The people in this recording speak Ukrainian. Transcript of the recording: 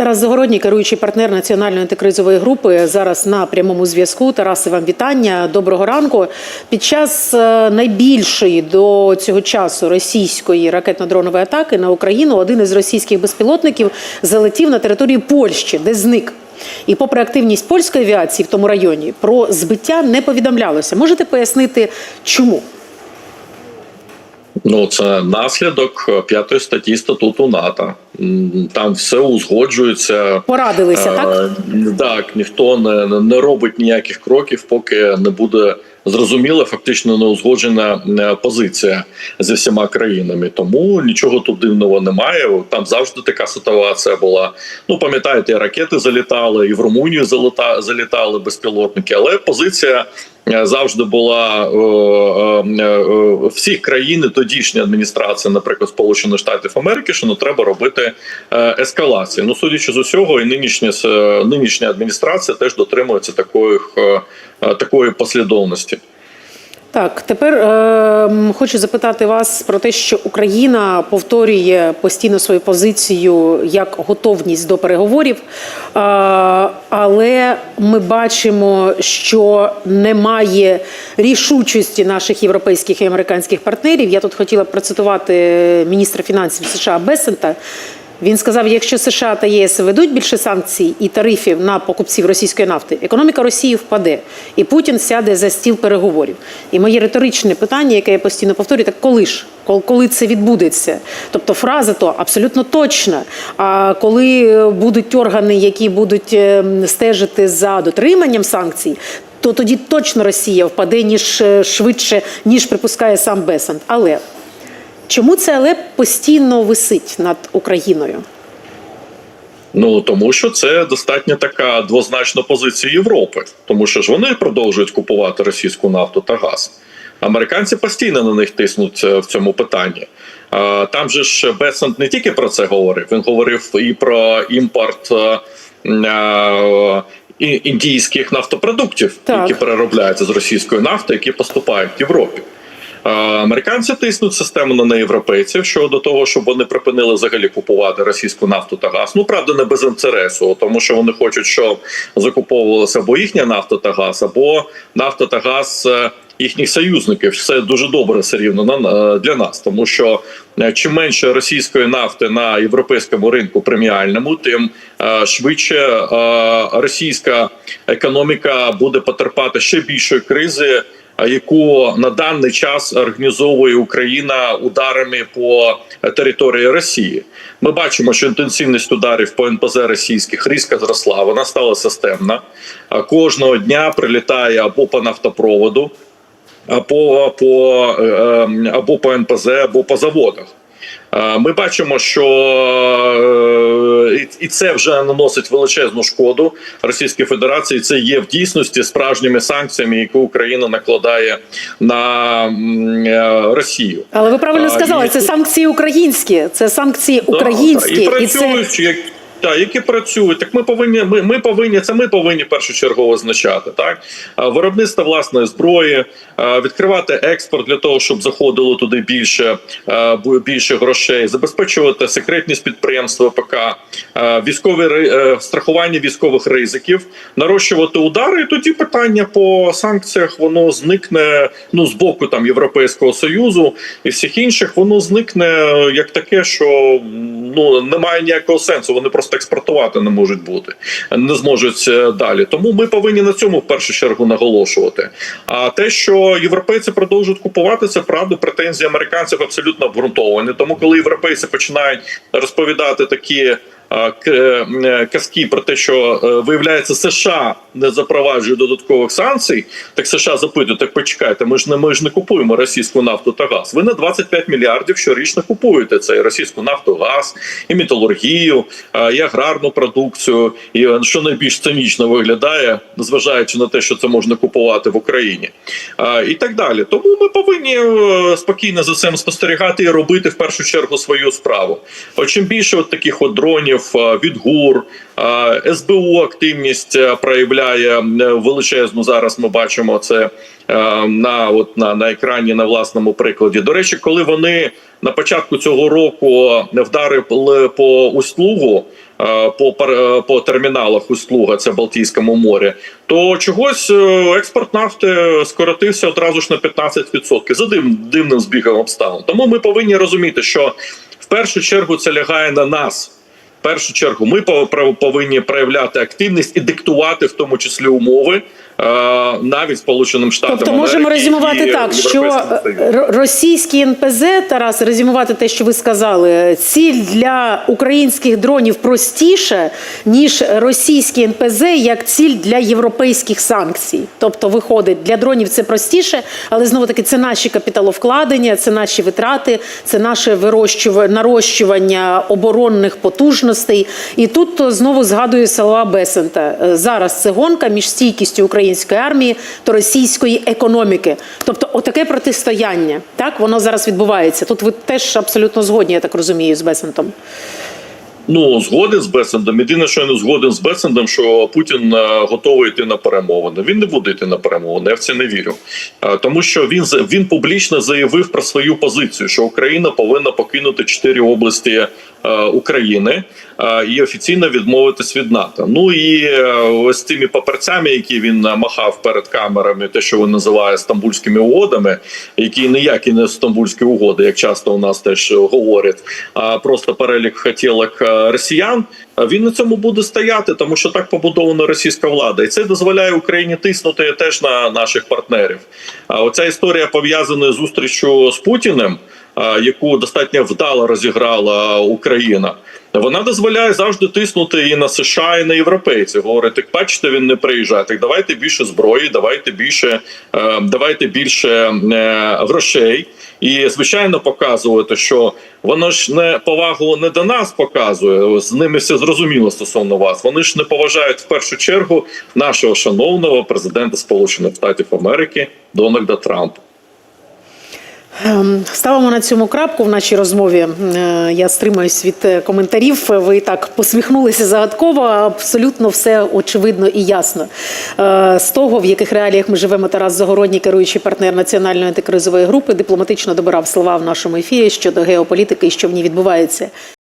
Тарас Загородній, керуючий партнер національної антикризової групи, зараз на прямому зв'язку. Тарасе, вам вітання. Доброго ранку. Під час е, найбільшої до цього часу російської ракетно-дронової атаки на Україну один із російських безпілотників залетів на територію Польщі, де зник. І попри активність польської авіації в тому районі, про збиття не повідомлялося. Можете пояснити, чому? Ну, це наслідок п'ятої статті статуту НАТО. Там все узгоджується. Порадилися, так? Е, Так, ніхто не, не робить ніяких кроків, поки не буде зрозуміла, фактично не узгоджена е, позиція зі всіма країнами. Тому нічого тут дивного немає. Там завжди така ситуація була. Ну пам'ятаєте, ракети залітали, і в Румунію заліта, залітали безпілотники, але позиція. Завжди була е, е, е, всіх країн тодішня адміністрація, наприклад, Сполучених Штатів Америки, що не треба робити ескалацію. Ну, судячи з усього, і нинішня нинішня адміністрація теж дотримується такої, такої послідовності. Так, тепер е, хочу запитати вас про те, що Україна повторює постійно свою позицію як готовність до переговорів, е, але ми бачимо, що немає рішучості наших європейських і американських партнерів. Я тут хотіла процитувати міністра фінансів США Бесента. Він сказав: якщо США та ЄС ведуть більше санкцій і тарифів на покупців російської нафти, економіка Росії впаде, і Путін сяде за стіл переговорів. І моє риторичне питання, яке я постійно повторюю, так коли ж? Коли це відбудеться? Тобто фраза то абсолютно точна. А коли будуть органи, які будуть ем, стежити за дотриманням санкцій, то тоді точно Росія впаде ніж е, швидше, ніж припускає сам Бесант. Але Чому це але постійно висить над Україною? Ну тому що це достатньо така двозначна позиція Європи, тому що ж вони продовжують купувати російську нафту та газ. Американці постійно на них тиснуть е, в цьому питанні. Там же ж Бесент не тільки про це говорив, він говорив і про імпорт е, е, індійських нафтопродуктів, Так. які переробляються з російської нафти, які поступають в Європі. Е, Американці тиснуть систему на європейців щодо того, щоб вони припинили взагалі купувати російську нафту та газ. Ну правда, не без інтересу, тому що вони хочуть, щоб закуповувалася або їхня нафта та газ, або нафта та газ. е, Їхніх союзників Це дуже добре все рівно для нас, тому що е, чим менше російської нафти на європейському ринку преміальному, тим швидше російська економіка буде потерпати ще більшої кризи, яку на даний час організовує Україна ударами по території Росії. Ми бачимо, що інтенсивність ударів по НПЗ російських різко зросла. Вона стала системна. А Кожного дня прилітає або по нафтопроводу, або по, е, е, або по НПЗ, або по заводах. Е, Ми бачимо, що е, і- це вже наносить величезну шкоду Російській Федерації. Це є в дійсності справжніми санкціями, які Україна накладає на е, Росію. Але ви правильно сказали, і це санкції українські, це санкції українські, Да, і і це так, які працюють, так ми повинні. Ми, ми повинні це. Ми повинні першочергово означати так. Виробництво власної зброї, відкривати експорт для того, щоб заходило туди більше більше грошей, забезпечувати секретність підприємств військові ри- е, страхування військових ризиків, нарощувати удари. І тоді питання по санкціях воно зникне ну з боку там Європейського союзу і всіх інших. Воно зникне як таке, що ну немає ніякого сенсу. Вони просто експортувати не можуть бути, не зможуть е, далі. Тому ми повинні на цьому в першу чергу наголошувати. А те, що європейці продовжують купувати, це правда. Претензії американців абсолютно обґрунтовані. Тому, коли європейці починають розповідати такі. Е, е, Казки про те, що е, виявляється, США не запроваджує додаткових санкцій. Так США запитують, так почекайте, ми ж не ми ж не купуємо російську нафту та газ. Ви на 25 мільярдів щорічно купуєте це і російську нафту, газ, і металургію, і аграрну продукцію. І що найбільш цинічно виглядає, незважаючи на те, що це можна купувати в Україні, і так далі. Тому ми повинні спокійно за цим спостерігати і робити в першу чергу свою справу. От чим більше от таких от дронів е, від ГУР, е, СБУ активність е, проявляє величезну. Зараз ми бачимо це на от на, на екрані на власному прикладі. До речі, коли вони на початку цього року вдарили по услугу. По по терміналах услуга, це Балтійському морі, то чогось експорт нафти скоротився одразу ж на 15% за див, дивним збігом обставин. Тому ми повинні розуміти, що в першу чергу це лягає на нас. Першу чергу ми повинні проявляти активність і диктувати, в тому числі умови, навіть Сполученим Штатам. Тобто можемо резюмувати так, що Європейському Союзу. р- російський НПЗ, Тарас, резюмувати те, що ви сказали, ціль для українських дронів простіше, ніж російський НПЗ як ціль для європейських санкцій. Тобто, виходить, для дронів це простіше, але знову таки це наші капіталовкладення, це наші витрати, це наше вирощування, нарощування оборонних потужностей. І тут знову згадую слова Бесента. Е, Зараз це гонка між стійкістю української армії та російської економіки. Тобто, отаке протистояння. Так воно зараз відбувається. Тут ви теж абсолютно згодні, я так розумію, з Бесентом. Ну, згоден з Бесендом. Єдине, що я не згоден з Бесендом, що Путін е, готовий йти на перемовини. Він не буде йти на перемовини. Я в це не вірю. Е, Тому що він він публічно заявив про свою позицію, що Україна повинна покинути чотири області е, України і офіційно відмовитись від НАТО. Ну і е, ось цими паперцями, які він е, махав перед камерами, те, що він називає стамбульськими угодами, які ніякі не стамбульські угоди, як часто у нас теж говорять, а просто перелік хотілок е, росіян. Він на цьому буде стояти, тому що так побудована російська влада, і це дозволяє Україні тиснути теж на наших партнерів. А оця історія пов'язана з зустрічю з Путіним, яку достатньо вдало розіграла Україна. Вона дозволяє завжди тиснути і на США, і на європейців. Говорити, бачите, він не приїжджає. Так давайте більше зброї, давайте більше, е, давайте більше е, грошей. І звичайно показувати, що воно ж не повагу не до нас показує. З ними все зрозуміло стосовно вас. Вони ж не поважають в першу чергу нашого шановного президента Сполучених Штатів Америки Дональда Трампа. Ем, Ставимо на цьому крапку в нашій розмові. Е, Я стримаюсь від е, коментарів. Ви так посміхнулися загадково. Абсолютно все очевидно і ясно. Е, З того, в яких реаліях ми живемо, Тарас Загородній, керуючий партнер національної антикризової групи, дипломатично добирав слова в нашому ефірі щодо геополітики і що в ній відбувається.